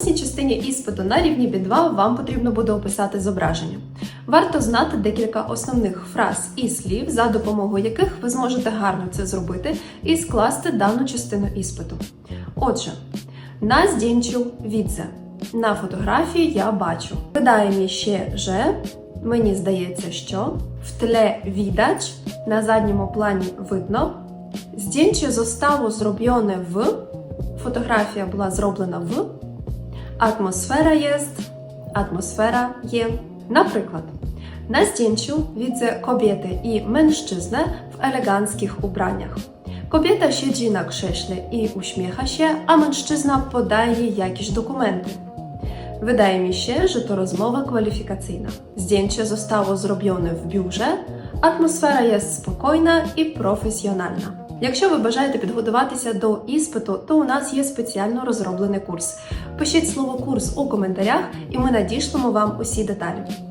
В цій частині іспиту на рівні B2 вам потрібно буде описати зображення. Варто знати декілька основних фраз і слів, за допомогою яких ви зможете гарно це зробити і скласти дану частину іспиту. Отже, на здінчу відзе. На фотографії я бачу. Мені ще же. Мені здається, що в тле відач на задньому плані видно. Здінче зоставу зроблене в. Фотографія була зроблена в. Атмосфера єст. Атмосфера є. Наприклад, на здjęciu widzę kobiety i mężczyznę w eleganckich ubraniach. Kobieta siedzi na krześle i uśmiecha się, a mężczyzna podaje jej jakieś dokumenty. Wydaje mi się, że to rozmowa kwalifikacyjna. Zdjęcie zostało zrobione w biurze, атмосфера є спокійна і професіональна. Якщо ви бажаєте підготуватися до іспиту, то у нас є спеціально розроблений курс. Пишіть слово курс у коментарях, і ми надішлемо вам усі деталі.